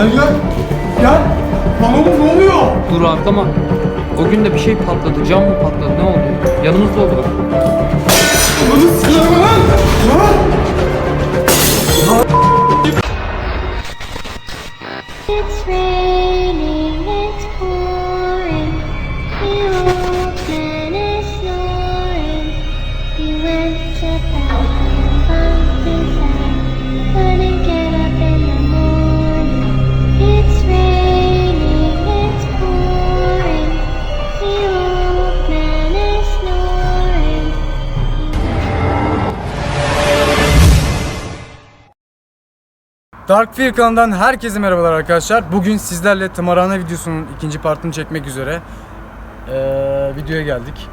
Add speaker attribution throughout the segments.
Speaker 1: Gel gel. Gel. Balonum ne oluyor?
Speaker 2: Dur arkama. O gün de bir şey patladı. Cam mı patladı? Ne oldu? Yanımızda oldu bak.
Speaker 1: Ananı sıkıyorum lan. Lan. Dark Fear kanalından herkese merhabalar arkadaşlar. Bugün sizlerle tımarhane videosunun ikinci partını çekmek üzere ee, videoya geldik.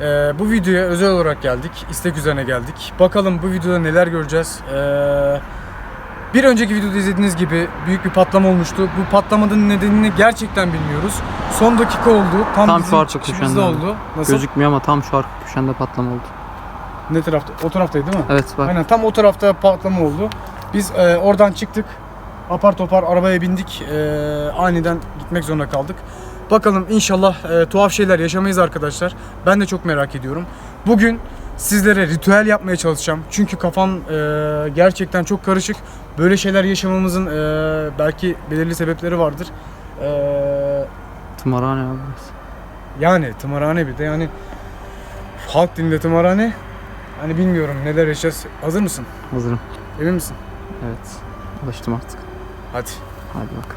Speaker 1: Ee, bu videoya özel olarak geldik. istek üzerine geldik. Bakalım bu videoda neler göreceğiz. Ee, bir önceki videoda izlediğiniz gibi büyük bir patlama olmuştu. Bu patlamanın nedenini gerçekten bilmiyoruz. Son dakika oldu. Tam,
Speaker 2: Tam
Speaker 1: bizim çıkışımızda oldu. Nasıl?
Speaker 2: Gözükmüyor ama tam şu arka köşende patlama oldu.
Speaker 1: Ne tarafta? O taraftaydı değil mi?
Speaker 2: Evet bak.
Speaker 1: Aynen tam o tarafta patlama oldu. Biz e, oradan çıktık. Apar topar arabaya bindik. E, aniden gitmek zorunda kaldık. Bakalım inşallah e, tuhaf şeyler yaşamayız arkadaşlar. Ben de çok merak ediyorum. Bugün sizlere ritüel yapmaya çalışacağım. Çünkü kafam e, gerçekten çok karışık. Böyle şeyler yaşamamızın e, belki belirli sebepleri vardır. E,
Speaker 2: Tımarhane abi.
Speaker 1: yani tımarhane bir de yani halk dilinde tımarhane. Hani bilmiyorum neler yaşayacağız. Hazır mısın?
Speaker 2: Hazırım.
Speaker 1: Emin misin?
Speaker 2: Evet. Alıştım artık.
Speaker 1: Hadi.
Speaker 2: Hadi bak.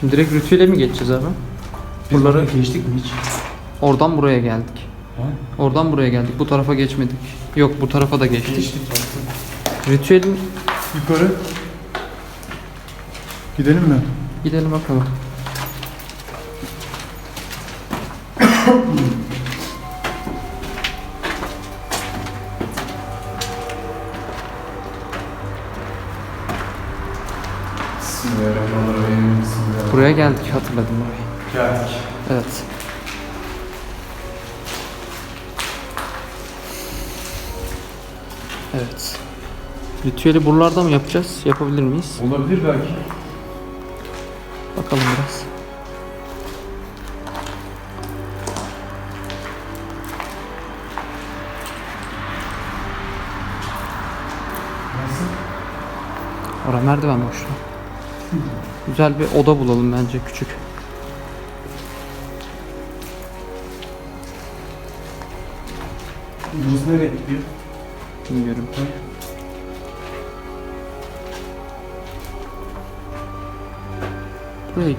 Speaker 2: Şimdi direkt ritüele mi geçeceğiz abi? Buraları
Speaker 1: geçtik mi hiç?
Speaker 2: oradan buraya geldik. Oradan buraya geldik. Bu tarafa geçmedik. Yok bu tarafa da geçtik.
Speaker 1: Geçtik.
Speaker 2: Ritüelin
Speaker 1: Yukarı. Gidelim mi?
Speaker 2: gidelim bakalım. Buraya geldik hatırladım burayı.
Speaker 1: Geldik.
Speaker 2: Evet. Ritüeli buralarda mı yapacağız? Yapabilir miyiz?
Speaker 1: Olabilir belki.
Speaker 2: Bakalım biraz.
Speaker 1: Nasıl?
Speaker 2: Ora merdiven boşluğu. Güzel bir oda bulalım bence küçük.
Speaker 1: Burası nereye gidiyor?
Speaker 2: Bilmiyorum. Burayı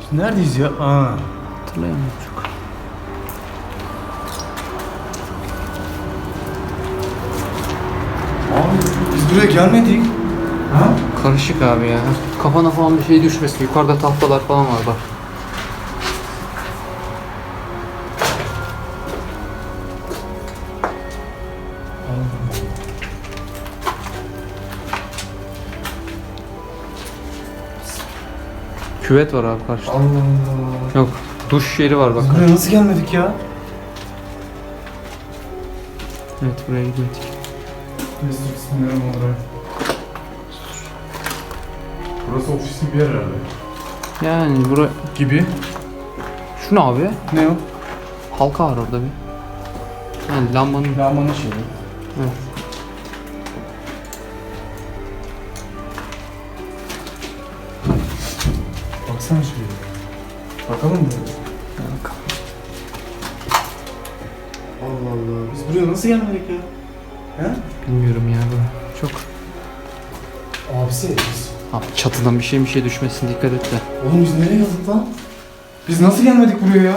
Speaker 1: Biz neredeyiz ya? Aa.
Speaker 2: hatırlayamıyorum çok.
Speaker 1: Abi biz buraya gelmedik. Ha?
Speaker 2: Karışık abi ya. Kafana falan bir şey düşmesin. Yukarıda tahtalar falan var bak. Küvet var abi karşıda.
Speaker 1: Allah Allah.
Speaker 2: Yok. Duş yeri var bak.
Speaker 1: Biz buraya nasıl gelmedik ya?
Speaker 2: Evet buraya gitmedik.
Speaker 1: Bismillahirrahmanirrahim. Burası ofis gibi bir yer herhalde.
Speaker 2: Yani bura...
Speaker 1: Gibi.
Speaker 2: Şu ne abi?
Speaker 1: Ne o?
Speaker 2: Halka var orada bir. Yani lambanın...
Speaker 1: Lambanın şeyi.
Speaker 2: Evet.
Speaker 1: Bakalım mı?
Speaker 2: Bakalım.
Speaker 1: Allah Allah. Biz buraya nasıl gelmedik ya? He?
Speaker 2: Bilmiyorum ya bu. Çok...
Speaker 1: Abisi biz.
Speaker 2: Abi çatıdan bir şey bir şey düşmesin dikkat et de.
Speaker 1: Oğlum biz nereye geldik lan? Biz nasıl gelmedik buraya ya?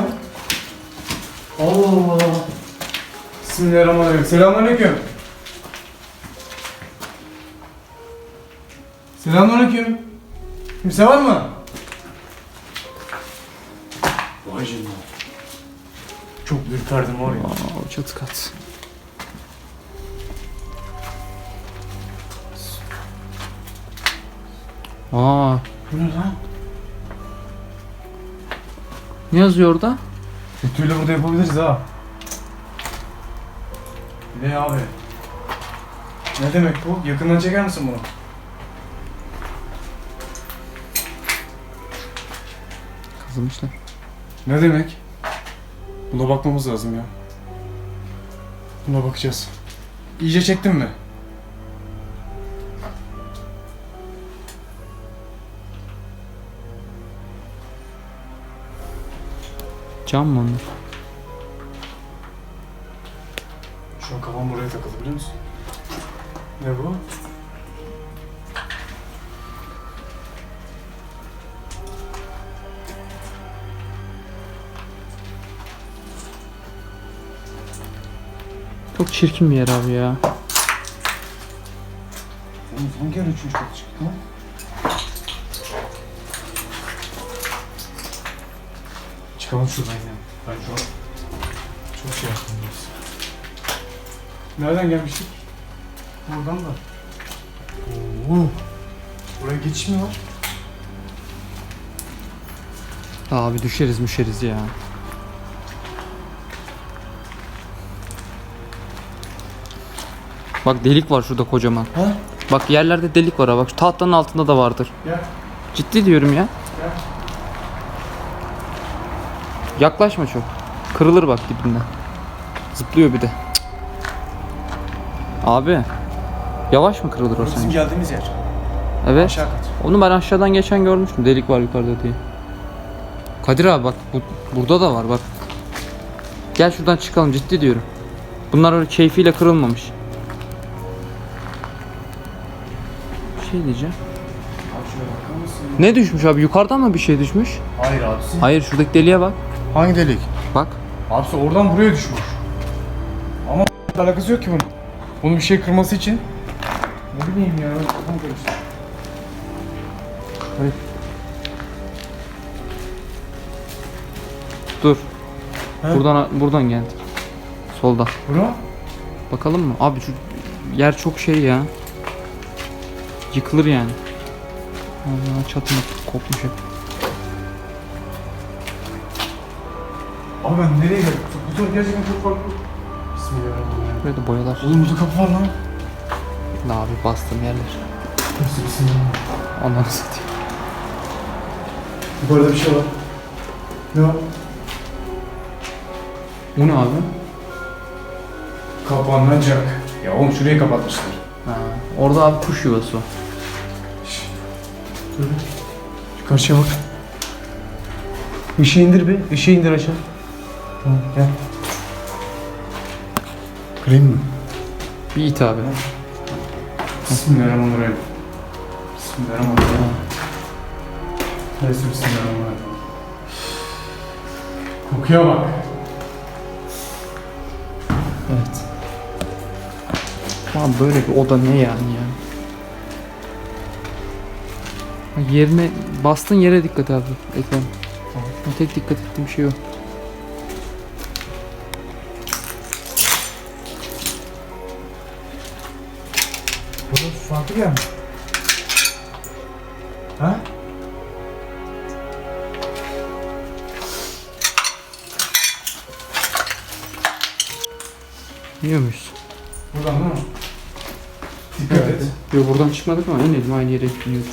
Speaker 1: Allah Allah. Bismillahirrahmanirrahim. Selamünaleyküm. Selamünaleyküm. Kimse var mı? Acaba. Çok ürperdim var ya.
Speaker 2: Aa, o çatı kat. Aa.
Speaker 1: Bu ne lan?
Speaker 2: Ne yazıyor orada?
Speaker 1: Ütüyle burada yapabiliriz ha. Ne abi? Ne demek bu? Yakından çeker misin bunu?
Speaker 2: Kazılmışlar.
Speaker 1: Ne demek? Buna bakmamız lazım ya. Buna bakacağız. İyice çektin mi?
Speaker 2: Cam mı onlar?
Speaker 1: Şu an kafam buraya takıldı biliyor musun? Ne bu?
Speaker 2: Çok çirkin bir yer abi ya.
Speaker 1: Hangi ara üçüncü kat çıktı lan? Çıkalım şuradan ya. Ben şu an çok şey yaptım biraz. Nereden gelmiştik? Buradan da. Oo. Buraya geçiş mi var?
Speaker 2: Abi düşeriz müşeriz ya. Bak delik var şurada kocaman.
Speaker 1: Ha?
Speaker 2: Bak yerlerde delik var ha bak şu tahtanın altında da vardır.
Speaker 1: Gel.
Speaker 2: Ciddi diyorum ya.
Speaker 1: Gel.
Speaker 2: Yaklaşma çok. Kırılır bak dibinden. Zıplıyor bir de. Cık. Abi. Yavaş mı kırılır o
Speaker 1: Burası bizim
Speaker 2: sence?
Speaker 1: geldiğimiz yer.
Speaker 2: Evet.
Speaker 1: Aşağı kat.
Speaker 2: Onu ben aşağıdan geçen görmüştüm. Delik var yukarıda diye. Kadir abi bak bu, burada da var bak. Gel şuradan çıkalım ciddi diyorum. Bunlar öyle keyfiyle kırılmamış. Bir şey diyeceğim. Ne düşmüş abi? Yukarıdan mı bir şey düşmüş?
Speaker 1: Hayır abisi.
Speaker 2: Hayır şuradaki deliğe bak.
Speaker 1: Hangi delik?
Speaker 2: Bak.
Speaker 1: Abisi oradan buraya düşmüş. Ama alakası yok ki bunun. Bunu bir şey kırması için. Ne bileyim ya. Kafam karıştı.
Speaker 2: Dur.
Speaker 1: He?
Speaker 2: Buradan buradan geldik. Solda.
Speaker 1: Bura?
Speaker 2: Bakalım mı? Abi şu yer çok şey ya. Yıkılır yani. Allah çatını kopmuş hep.
Speaker 1: Abi ben nereye geldim? Bu taraf gerçekten çok farklı. Bismillahirrahmanirrahim.
Speaker 2: Buraya da boyalar.
Speaker 1: Oğlum burada kapı var lan.
Speaker 2: Ne abi bastım yerler.
Speaker 1: Nasıl bismillahirrahmanirrahim.
Speaker 2: Ondan satayım.
Speaker 1: Yukarıda bir şey var. Ne var?
Speaker 2: Bu ne abi?
Speaker 1: Kapanacak. Ya oğlum şurayı kapatmışlar.
Speaker 2: Ha, orada abi kuş yuvası o.
Speaker 1: Şu karşıya bak. Işığı indir bir. Işığı indir aşağı. Tamam gel. Kırayım mı?
Speaker 2: Bir it abi.
Speaker 1: Bismillahirrahmanirrahim. Bismillahirrahmanirrahim. Neyse bismillahirrahmanirrahim. Kokuya bak.
Speaker 2: Evet. Abi böyle bir oda ne yani ya? Yerine bastığın yere dikkat abi ekran.
Speaker 1: Tamam.
Speaker 2: Tek dikkat ettiğim şey o.
Speaker 1: Burada farklı gelmiş. Ha?
Speaker 2: Biliyor muyuz?
Speaker 1: Buradan mi? Dikkat et.
Speaker 2: Yok buradan çıkmadık ama eminim aynı yere gidiyoruz.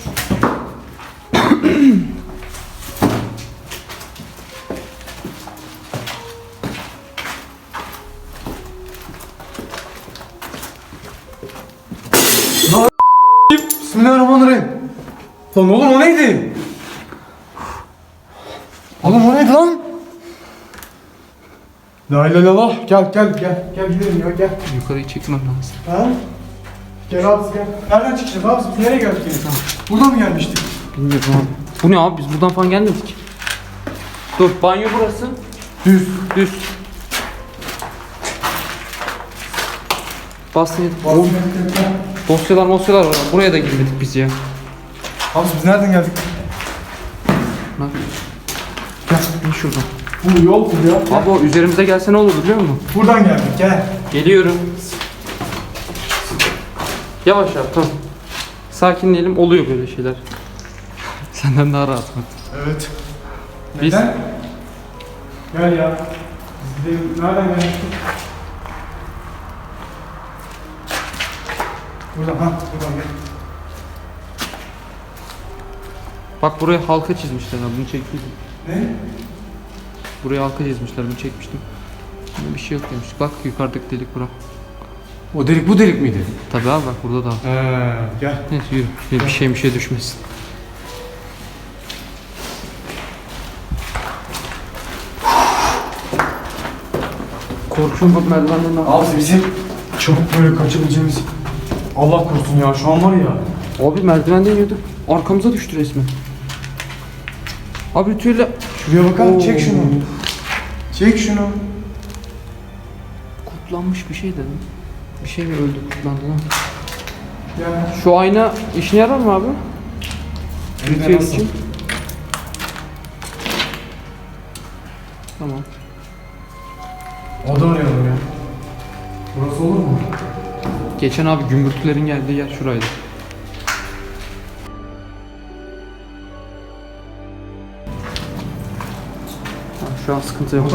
Speaker 1: Bismillahirrahmanirrahim. Lan oğlum o neydi? Oğlum o neydi lan? La ilahe illallah. Gel gel gel. Gel gidelim ya gel.
Speaker 2: Yukarıyı çekmem lazım.
Speaker 1: Ha? Gel abi gel. Nereden çıkacağız abi? Biz nereye geldik yine? Buradan mı gelmiştik?
Speaker 2: Bilmiyorum abi. Bu ne abi biz buradan falan gelmedik. Dur banyo burası.
Speaker 1: Düz.
Speaker 2: Düz. Bastın
Speaker 1: Oğlum.
Speaker 2: Dosyalar mosyalar var. Buraya da girmedik biz ya.
Speaker 1: Abi biz nereden geldik?
Speaker 2: Lan. Gel in şuradan.
Speaker 1: Bu yol bu ya.
Speaker 2: Abi o üzerimize gelse ne olur biliyor musun?
Speaker 1: Buradan geldik gel.
Speaker 2: Geliyorum. Yavaş yap tamam. Sakinleyelim oluyor böyle şeyler. Senden daha rahat mı?
Speaker 1: Evet.
Speaker 2: Biz-
Speaker 1: Neden? Gel ya. Biz gidelim. Nereden gelmiştik? Buradan, ha, buradan gel.
Speaker 2: Bak buraya halka çizmişler abi bunu çektiydim.
Speaker 1: Ne?
Speaker 2: Buraya halka çizmişler bunu çekmiştim. Ama bir şey yok demiş. Bak yukarıdaki delik bura.
Speaker 1: O delik bu delik miydi?
Speaker 2: Tabii abi bak burada da var.
Speaker 1: He, gel.
Speaker 2: Neyse yürü. Bir şey bir şey düşmesin. Korkuyorum bak merdivenden.
Speaker 1: Abi bizim çabuk böyle kaçabileceğimiz Allah korusun ya şu an var ya.
Speaker 2: Abi merdivenden iniyorduk. Arkamıza düştü resmen. Abi ritüelle
Speaker 1: Şuraya bakar
Speaker 2: Oo.
Speaker 1: Çek şunu. Çek şunu.
Speaker 2: kurtlanmış bir şey dedim. Bir şey mi öldü kurtlandı lan?
Speaker 1: Ya.
Speaker 2: Şu ayna işine yarar mı abi? Ritüel
Speaker 1: nasıl?
Speaker 2: için. Tamam.
Speaker 1: Oda arayalım ya. Burası olur mu?
Speaker 2: Geçen abi gümbürtülerin geldiği yer şuraydı. Şu an sıkıntı yok.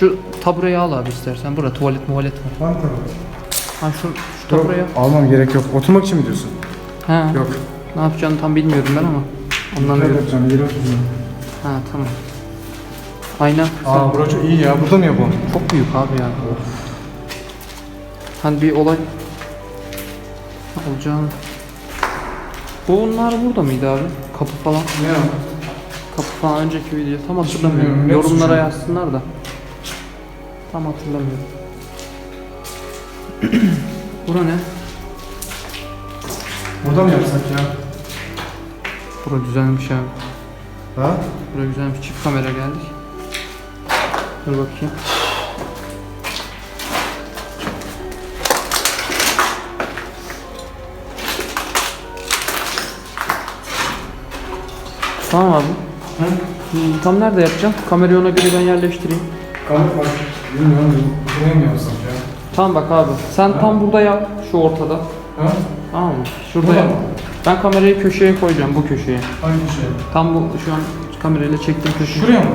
Speaker 2: Şu tabureyi al abi istersen. Burada tuvalet muvalet var.
Speaker 1: Var mı?
Speaker 2: Ha şu, şu tabureyi al.
Speaker 1: Almam gerek yok. Oturmak için mi diyorsun?
Speaker 2: Ha,
Speaker 1: Yok.
Speaker 2: ne yapacağını tam bilmiyorum ben ama.
Speaker 1: Ne
Speaker 2: Anlamıyorum.
Speaker 1: yapacağım? Yere oturacağım.
Speaker 2: Ha tamam. Ayna.
Speaker 1: Aa burası çok iyi ya. Burada mı yapalım?
Speaker 2: Çok büyük abi ya. Hani bir olay olacağını. Bunlar burada mıydı abi? Kapı falan.
Speaker 1: Ne
Speaker 2: Kapı falan önceki video tam
Speaker 1: bilmiyorum,
Speaker 2: hatırlamıyorum.
Speaker 1: ne
Speaker 2: Yorumlara
Speaker 1: tutacağım?
Speaker 2: yazsınlar da. Tam hatırlamıyorum. Bura ne?
Speaker 1: Burada mı yapsak ya?
Speaker 2: Bura güzelmiş abi.
Speaker 1: Ha?
Speaker 2: Bura güzelmiş. Çift kamera geldik. Dur bakayım. Tamam abi.
Speaker 1: Hı?
Speaker 2: Hmm, Tam nerede yapacağım? Kamerayı ona göre ben yerleştireyim.
Speaker 1: Kalk bak. Bilmiyorum. Ya?
Speaker 2: Tamam bak abi. Sen tam burada yap. Şu ortada.
Speaker 1: Ha?
Speaker 2: Tamam mı? Şurada
Speaker 1: Burada
Speaker 2: yap.
Speaker 1: mı?
Speaker 2: Ben kamerayı köşeye koyacağım. Bu köşeye.
Speaker 1: Hangi şey?
Speaker 2: Tam bu şu an kamerayla çektiğim köşe.
Speaker 1: Şuraya mı?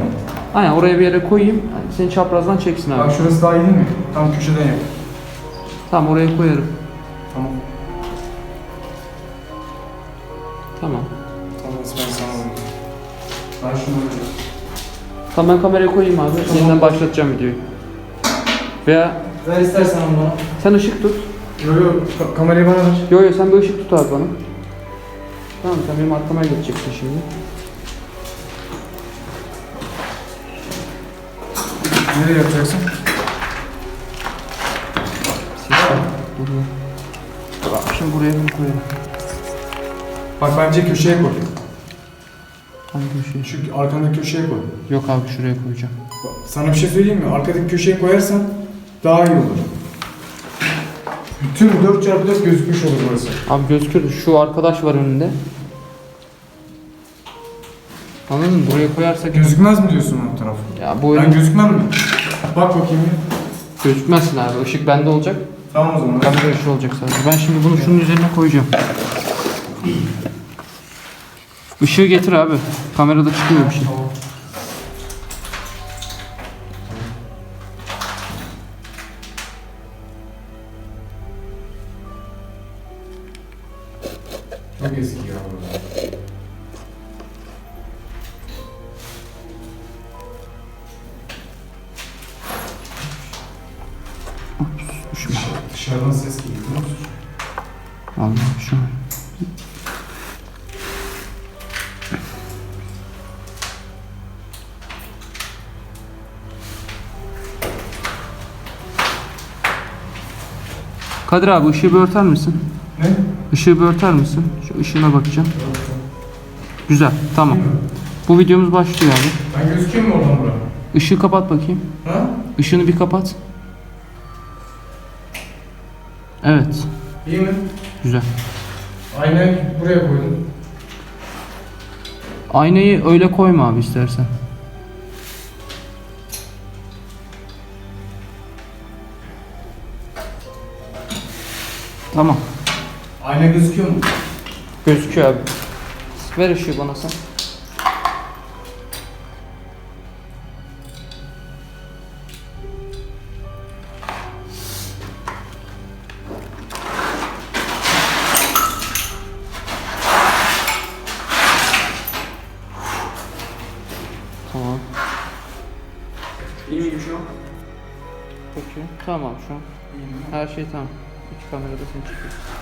Speaker 2: Aynen oraya bir yere koyayım. Yani seni çaprazdan çeksin abi.
Speaker 1: Bak şurası daha iyi değil mi? Tam köşeden yap.
Speaker 2: Tamam oraya koyarım.
Speaker 1: Tamam.
Speaker 2: Tamam.
Speaker 1: Tamam ben sana alayım. Ben şunu alacağım.
Speaker 2: Tamam ben kamerayı koyayım abi. Yeniden başlatacağım videoyu. Veya
Speaker 1: Ver istersen onu bana.
Speaker 2: sen ışık tut.
Speaker 1: Yok yok ka- kamerayı bana ver.
Speaker 2: Yo yo sen bir ışık tut abi bana. Tamam sen benim arkama geçeceksin şimdi.
Speaker 1: Nereye yapacaksın?
Speaker 2: Dur dur. Bak şimdi buraya bunu koyarım.
Speaker 1: Bak bence köşeye koy.
Speaker 2: Hangi köşeye?
Speaker 1: Şu arkandaki köşeye koy.
Speaker 2: Yok abi şuraya koyacağım.
Speaker 1: Bak, sana bir şey söyleyeyim mi? Arkadaki köşeye koyarsan daha iyi olur. Bütün 4x4 gözükmüş olur burası.
Speaker 2: Abi gözüküyor. Şu arkadaş var önünde. Anladın mı? Buraya koyarsak
Speaker 1: Gözükmez mi diyorsun o taraf?
Speaker 2: ya bu
Speaker 1: Ben gözükmem mi? Bak bakayım bir.
Speaker 2: gözükmezsin abi. Işık bende olacak.
Speaker 1: Tamam o zaman.
Speaker 2: Kamera ışığı olacak sadece. Ben şimdi bunu şunun üzerine koyacağım. Işığı getir abi. Kamerada çıkmıyor bir şey.
Speaker 1: Çok eski ya burada.
Speaker 2: Kadir abi ışığı bir örter misin?
Speaker 1: Ne?
Speaker 2: Işığı bir örter misin? Şu ışığına bakacağım. Güzel, tamam. Bu videomuz başlıyor abi.
Speaker 1: Ben gözüküyor mu oradan buraya?
Speaker 2: Işığı kapat bakayım.
Speaker 1: Ha?
Speaker 2: Işığını bir kapat. Evet,
Speaker 1: İyi mi?
Speaker 2: güzel.
Speaker 1: Aynayı buraya koydum.
Speaker 2: Aynayı öyle koyma abi istersen. Tamam.
Speaker 1: Ayna gözüküyor mu?
Speaker 2: Gözüküyor abi. Ver ışığı bana sen. Tamam.
Speaker 1: İyi miyim şu an?
Speaker 2: Peki. Tamam şu an. Her şey tamam. İki kamerada seni çekiyor.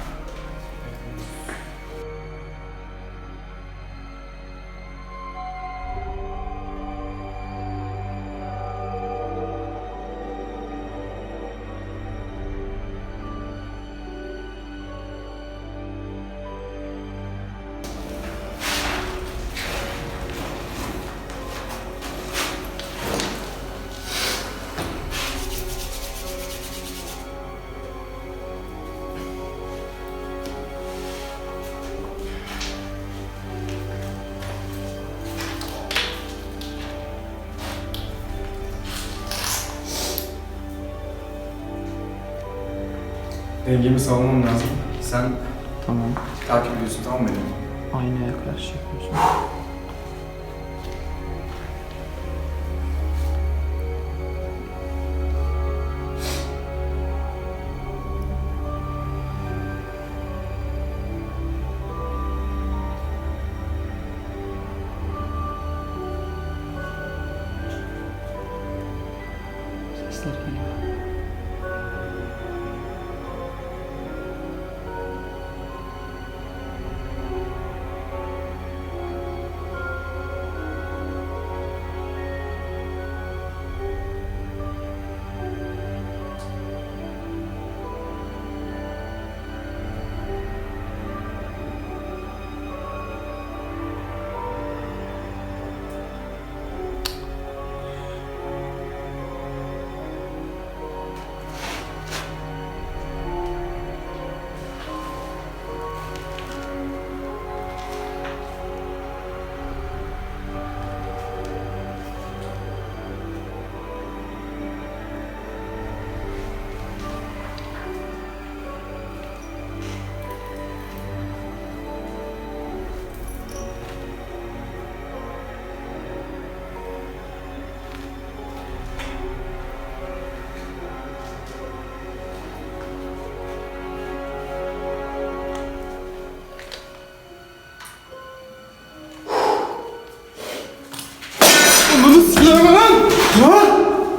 Speaker 1: Dengemi sağlamam lazım. Sen
Speaker 2: Tamam.
Speaker 1: takip ediyorsun tamam mı beni?
Speaker 2: Aynaya karşı yapıyorsun.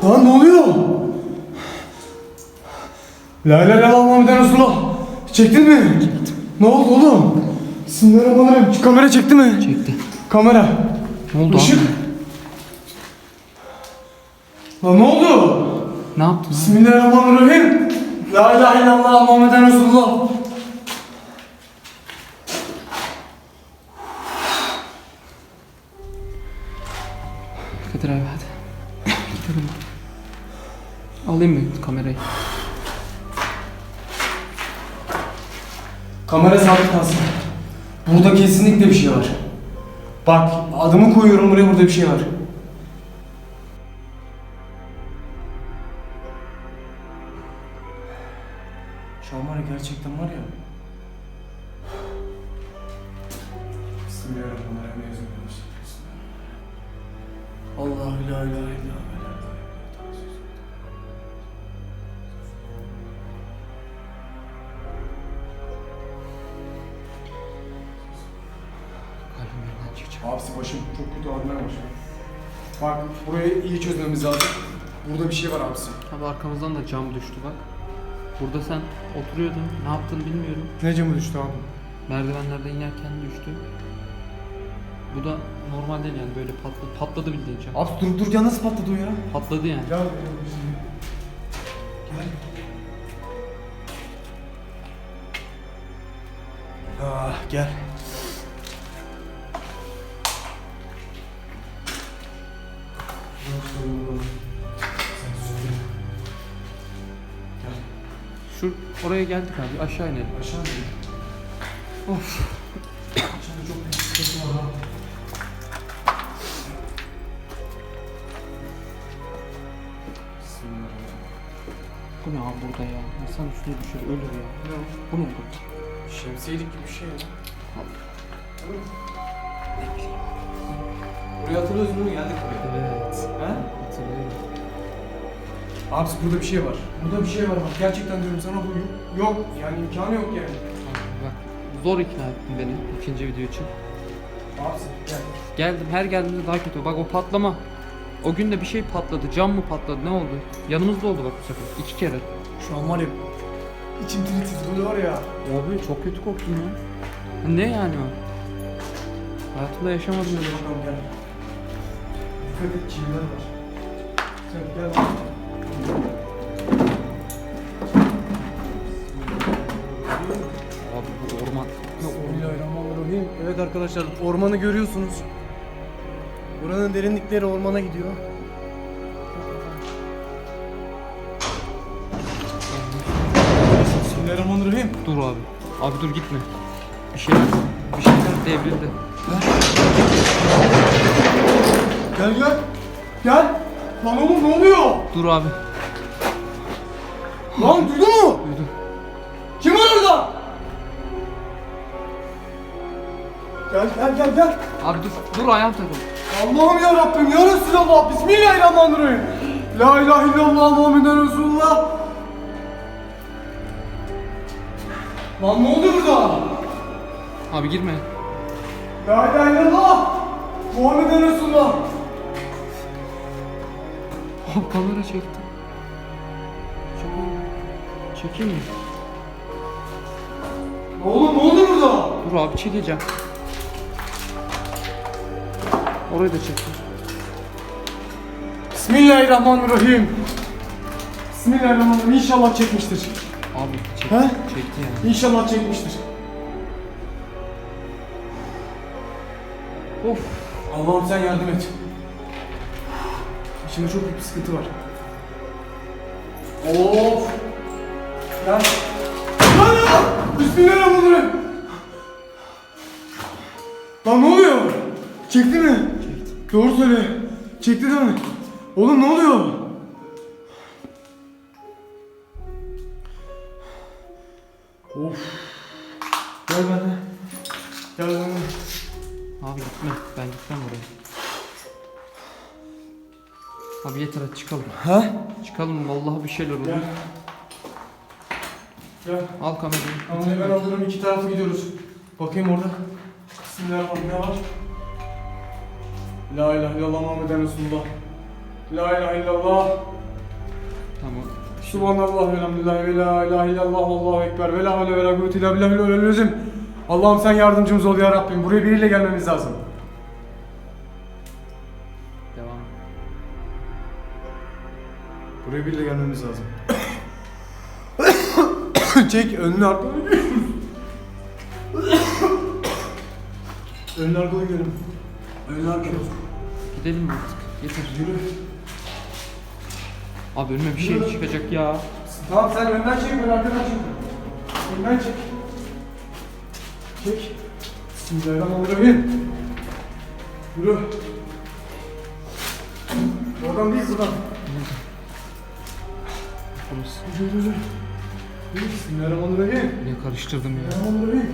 Speaker 1: Lan ne oluyor? La ilahe illallah Muhammeden Resulullah. Çektin mi? Çektim. Ne oldu oğlum? Bismillahirrahmanirrahim. Şu kamera çekti mi?
Speaker 2: Çekti.
Speaker 1: Kamera.
Speaker 2: Ne oldu
Speaker 1: Işık.
Speaker 2: abi?
Speaker 1: Lan ne oldu?
Speaker 2: Ne yaptın?
Speaker 1: Bismillahirrahmanirrahim. La ilahe illallah Muhammeden Resulullah.
Speaker 2: Kamerayı?
Speaker 1: Kamera sabit kalsın. Burada kesinlikle bir şey var. Bak adımı koyuyorum buraya burada bir şey var. Şu an var ya gerçekten var ya.
Speaker 2: Arkamızdan da cam düştü bak. Burada sen oturuyordun. Ne yaptığını bilmiyorum.
Speaker 1: Ne camı düştü abi?
Speaker 2: Merdivenlerden inerken düştü. Bu da normal değil yani böyle patladı. Patladı bildiğin cam.
Speaker 1: Abi dur dur ya nasıl patladı o ya?
Speaker 2: Patladı yani.
Speaker 1: Gel. Gel. Ah gel.
Speaker 2: Oraya geldik abi aşağı inelim.
Speaker 1: Aşağı mı?
Speaker 2: Of.
Speaker 1: Aşağıda çok büyük sıkıntı var ha.
Speaker 2: Bu ne abi burada ya? İnsan üstüne düşer ölür ya. Bu ne bu?
Speaker 1: Şemsiyelik gibi bir şey ya. Burayı hatırlıyorsun değil mi? Geldik buraya.
Speaker 2: Evet.
Speaker 1: He?
Speaker 2: Hatırlıyorum.
Speaker 1: Abi burada bir şey var. Burada bir şey var bak. Gerçekten diyorum sana bu yok. Yani imkanı yok yani.
Speaker 2: Bak zor ikna ettin beni ikinci video için.
Speaker 1: Abi gel.
Speaker 2: Geldim her geldiğimde daha kötü. Bak o patlama. O gün de bir şey patladı. Cam mı patladı? Ne oldu? Yanımızda oldu bak bu sefer. İki kere.
Speaker 1: Şu an var ya içim tir tir böyle var ya.
Speaker 2: Abi çok kötü korktum ya. Ne yani o? Hayatımda yaşamadım öyle. bir şey.
Speaker 1: bakalım gel. Dikkat et çiviler var. Sen gel. Arkadaşlar ormanı görüyorsunuz. Buranın derinlikleri ormana gidiyor. Bismillahirrahmanirrahim.
Speaker 2: Dur abi. Abi dur gitme. Bir şeyler, bir şeyler devrildi.
Speaker 1: Gel gel. Gel. Lan oğlum ne oluyor?
Speaker 2: Dur abi.
Speaker 1: Lan duydun mu? Gel gel gel gel.
Speaker 2: Abi dur, dur ayağım takıldı.
Speaker 1: Allah'ım ya Rabbim ya Resulallah. Bismillahirrahmanirrahim. La ilahe illallah Muhammeden Resulullah. Lan ne oldu burada?
Speaker 2: Abi girme.
Speaker 1: La ilahe illallah. Muhammeden Resulullah.
Speaker 2: Abi kamera çekti. Çekeyim mi?
Speaker 1: Oğlum ne oldu burada?
Speaker 2: Dur abi çekeceğim. Orayı da çekeyim.
Speaker 1: Bismillahirrahmanirrahim. Bismillahirrahmanirrahim. İnşallah çekmiştir.
Speaker 2: Abi çek,
Speaker 1: He?
Speaker 2: çekti yani.
Speaker 1: İnşallah çekmiştir.
Speaker 2: Of.
Speaker 1: Allah'ım sen yardım et. Şimdi çok büyük bir sıkıntı var. Of! Gel. Lan ya! Bismillahirrahmanirrahim. Lan ne oluyor? Çekti mi? Doğru söyle. Çekti değil mi? Oğlum ne oluyor? Of. Gel benimle. Gel benimle.
Speaker 2: Abi gitme. Ben gitmem oraya. Abi yeter hadi çıkalım.
Speaker 1: Ha?
Speaker 2: Çıkalım vallahi bir şeyler oluyor.
Speaker 1: Gel. Gel.
Speaker 2: Al kamerayı.
Speaker 1: Kamerayı ben alırım iki tarafı gidiyoruz. Bakayım orada. Bismillahirrahmanirrahim ne var? La ilahe illallah Muhammeden Resulullah. La ilahe illallah.
Speaker 2: Tamam.
Speaker 1: Subhanallah ve elhamdülillah ve la ilahe illallah Allahu ekber ve la havle ve la kuvvete illa billahil aliyyil azim. Allah'ım sen yardımcımız ol ya Rabbim. Buraya biriyle gelmemiz lazım.
Speaker 2: Devam.
Speaker 1: Buraya biriyle gelmemiz lazım. Çek önünü arkana. önünü arkana gidelim. Önünü arkana.
Speaker 2: Gidelim mi artık? Yeter.
Speaker 1: Yürü.
Speaker 2: Abi önüme bir şey çıkacak ya.
Speaker 1: Tamam sen önden çek ben arkadan çek. Önden çek. Çek. Bismillahirrahmanirrahim. Yürü. Oradan değil buradan. Yürü yürü yürü. Yürü. Bismillahirrahmanirrahim.
Speaker 2: Ne karıştırdım ya.
Speaker 1: Bismillahirrahmanirrahim.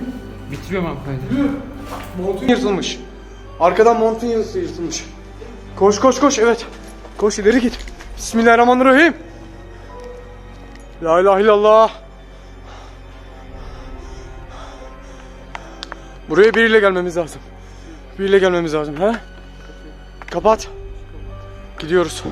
Speaker 2: Bitiriyorum abi kaydı.
Speaker 1: Yürü. Montun yırtılmış. Arkadan montun yarısı yırtılmış. Koş koş koş evet. Koş ileri git. Bismillahirrahmanirrahim. La ilahe illallah. Buraya biriyle gelmemiz lazım. Biriyle gelmemiz lazım ha? Kapat. Gidiyoruz.